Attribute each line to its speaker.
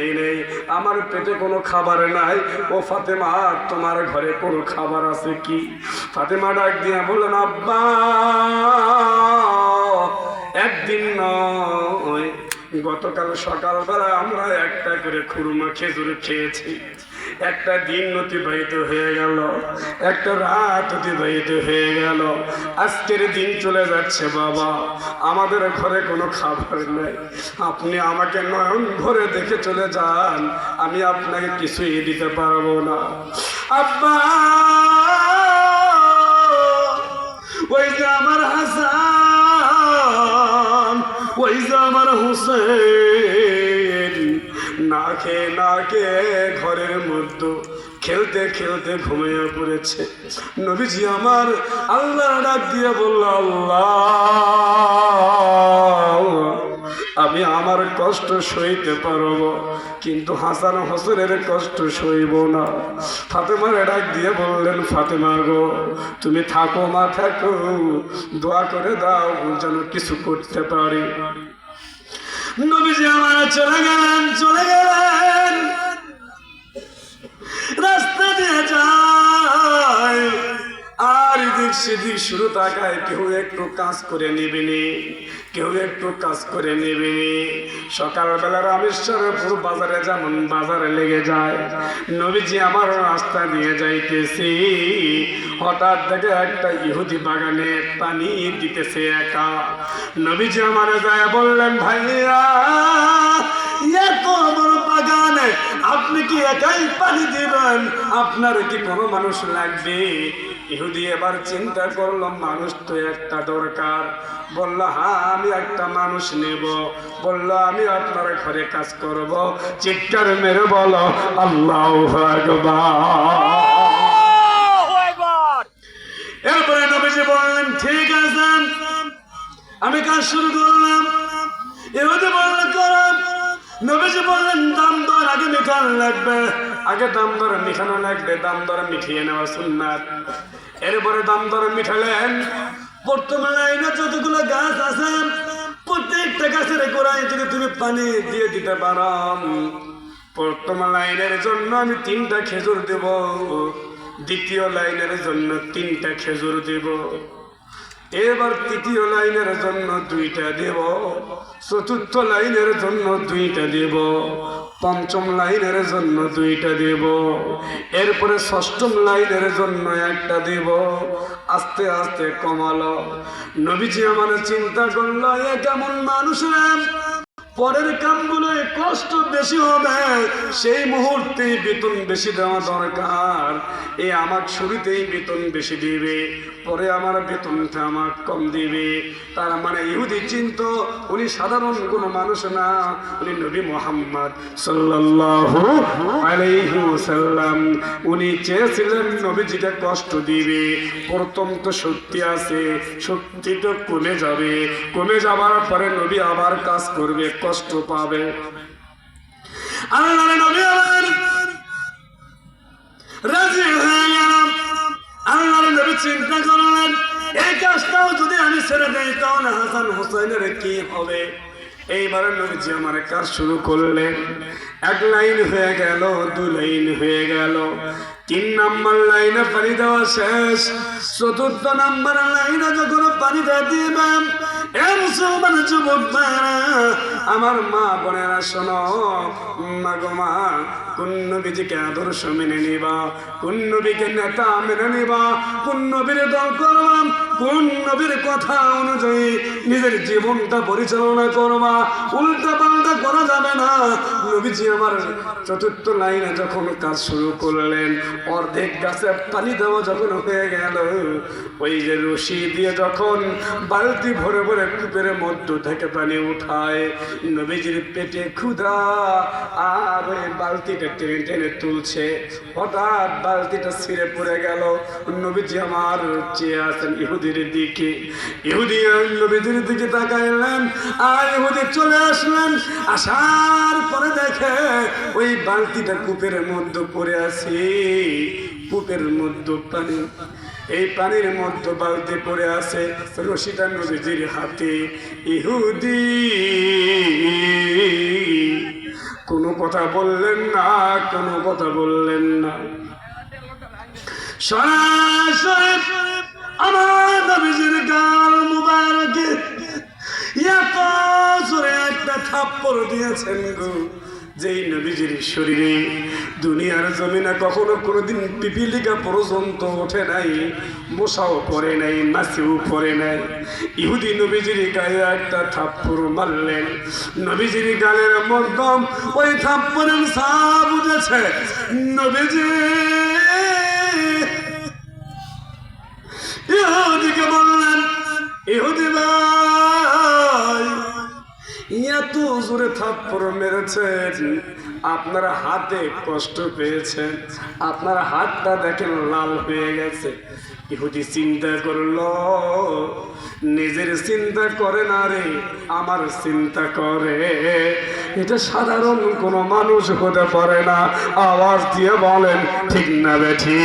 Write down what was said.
Speaker 1: এই নেই, আমার পেটে কোনো খাবার নাই। ও ফাতেমা, তোমার ঘরে কোনো খাবার আছে কি? ফাতেমা ডাক দিয়া বললেন আব্বা, একদিন নয়, গতকাল সকালবেলা আমরা একটা করে খুরমা খেজুর খেয়েছি। একটা দিন অতিবাহিত হয়ে গেল, একটা রাত অতিবাহিত হয়ে গেল। আজকের দিন চলে যাচ্ছে বাবা, আমাদের ঘরে কোনো খাবার নেই। আপনি আমাকে নয়ন ভরে দেখে চলে যান, আমি আপনাকে কিছুই দিতে পারব না। আব্বা! ওই যে আমার হাসান, ওই যে আমার হুসেন খেয়ে না খেয়ে ঘরের মধ্যে। খেলতে খেলতে ঘুমিয়ে পড়েছে। নবীজি আমার আল্লাহ ডাক দিয়ে বলল, আল্লাহ, আমি আমার কষ্ট সইতে পারব, কিন্তু হাসান হোসেনের কষ্ট সইব না। ফাতেমার ডাক দিয়ে বললেন, ফাতেমা গো, তুমি থাকো, মা থাকো। দোয়া করে দাও, যেন কিছু করতে পারি। নবীজি আমার চলে গেলেন চলে গেলেন। রাস্তা দিয়ে যা সেদিক শুরু তাকায়, কেউ একটু কাজ করে নেবেনি, কেউ একটু কাজ করে নেবেনি। সকালবেলা রামেশ্বরপুর বাজারে যেমন বাজারে লেগে যায়, নবীজি আমার রাস্তা নিয়ে যাইতেছি। হঠাৎ দেখে একটা ইহুদি বাগানে পানি দিতেছে একা। নবীজি আমার যায় বললেন, ভাইয়া বাগানে আপনি কি একাই পানি দিবেন? আপনার কি কোনো মানুষ লাগবে? ইহুদি এবার চিন্তা করলাম, মানুষ তো একটা দরকার। বলল হ্যাঁ আমি একটা মানুষ নেব। বলল, আমি আপনার ঘরে কাজ করব। চিৎকার মেরে বলো আল্লাহ এরপরে নবীজি বললেন, ঠিক আছে, আমি কাজ শুরু করলাম। এভাবে বললেন করম নবীজি বললেন, দাম দর আগে মিঠান লাগবে। আগে দাম দর মিঠানো লাগবে, দাম দর মিঠিয়ে নেওয়া সুন্নাত। এরপরে দাম দর মিঠালেন। প্রথম লাইনে যতগুলো গাছ আছে, প্রত্যেকটা গাছের গোড়ায় যদি তুমি পানি দিয়ে দিতে পারো প্রথম লাইনের জন্য আমি তিনটা খেজুর দেব। দ্বিতীয় লাইনের জন্য তিনটা খেজুর দেব। এবার তৃতীয় লাইনের জন্য দুইটা দেব, চতুর্থ লাইনের জন্য দুইটা দেব, পঞ্চম লাইনের জন্য দুইটা দেব, এরপরে ষষ্ঠম লাইনের জন্য একটা দেব। আস্তে আস্তে কমালো। নবীজি আমার চিন্তা করল, এ কেমন মানুষ রে? পরের কামগুলো কষ্ট বেশি হবে, সেই মুহূর্তে বেতন বেশি দেওয়া দরকার। এ আমার শুরুতেই বেতন বেশি দিবে, পরে আমার বেতনটা আমার কম দিবে। তার মানে ইহুদি চিন্ত, উনি সাধারণ কোনো মানুষ না, উনি নবী মোহাম্মদ ওয়াসাল্লাম। উনি চেয়েছিলেন নবীজিকে কষ্ট দিবে। প্রথম তো সত্যি আছে, সত্যি তো কমে যাবে। কমে যাবার পরে নবী আবার কাজ করবে। কষ্ট পাবে। এই কি হবে? এইবারে কাজ শুরু করলেন। এক লাইন হয়ে গেল, দু লাইন হয়ে গেল। তিন নাম্বার লাইনে পানি দেওয়া শেষ। চতুর্থ নাম্বার লাইনে যখন পানি দেওয়া দিবেন আমার মা বোনেরা শোনো। মা গো মা, কোন নবীজিকে আদর্শ মেনে নিবা? কোন নবীকে নেতা মেনে নিবা? কোন নবীর দল করবা কোন নবীর কথা অনুযায়ী নিজের জীবনটা পরিচালনা করবা? উল্টা পাল্টা করা যাবে না। নবীজি আমার চতুর্থ লাইনে যখন কাজ শুরু করলেন, অর্ধেক গাছে পানি দেওয়া যখন হয়ে গেল, ওই যে রশি দিয়ে যখন বালতি ভরে ভরে কূপের মধ্য থেকে পানি উঠায়, নবীজির পেটে ক্ষুধা আর ওই বালতিটা টেনে টেনে তুলছে। হঠাৎ বালতিটা ছিঁড়ে পড়ে গেল। নবীজি আমার চেয়ে আছেন ইহুদির দিকে। ইহুদি নবীজির দিকে তাকাইলেন আর ইহুদি চলে আসলেন। আসার পরে দেখে ওই বালতিটা কূপের মধ্যে পড়ে আছে। কূপের মধ্যে পানি। এই পানির মধ্যে বালতি পড়ে আছে। নবীজির হাতে। ইহুদি। কোনো কথা বললেন না, কোনো কথা বললেন না। সরাসরি আমার নবীজির গাল মুবারকে। একটা থাপ্পড় দিয়েছেন গো। যেই নবীজির শরীরে দুনিয়ার জমিনে কখনো কোনোদিন পিপিলিকা পর্যন্ত ওঠে নাই, মশাও পরে নাই, মাছিও পরে নাই। ইহুদি নবীজির গায়ে একটা থাপ্পুর মারলেন। নবীজির গালের মধ্যম ওই থাপ্পড়ের সাপ উঠেছে। নবীজি জোরে থাপ্পড় মেরেছেন আপনার হাতে কষ্ট পেয়েছেন আপনার হাতটা দেখেন লাল হয়ে গেছে। ইহুদি চিন্তা করল, নিজের চিন্তা করে না রে, আমার চিন্তা করে। এটা সাধারণ কোনো মানুষ হতে পারে না। আওয়াজ দিয়ে বলেন, ঠিক না বেঠি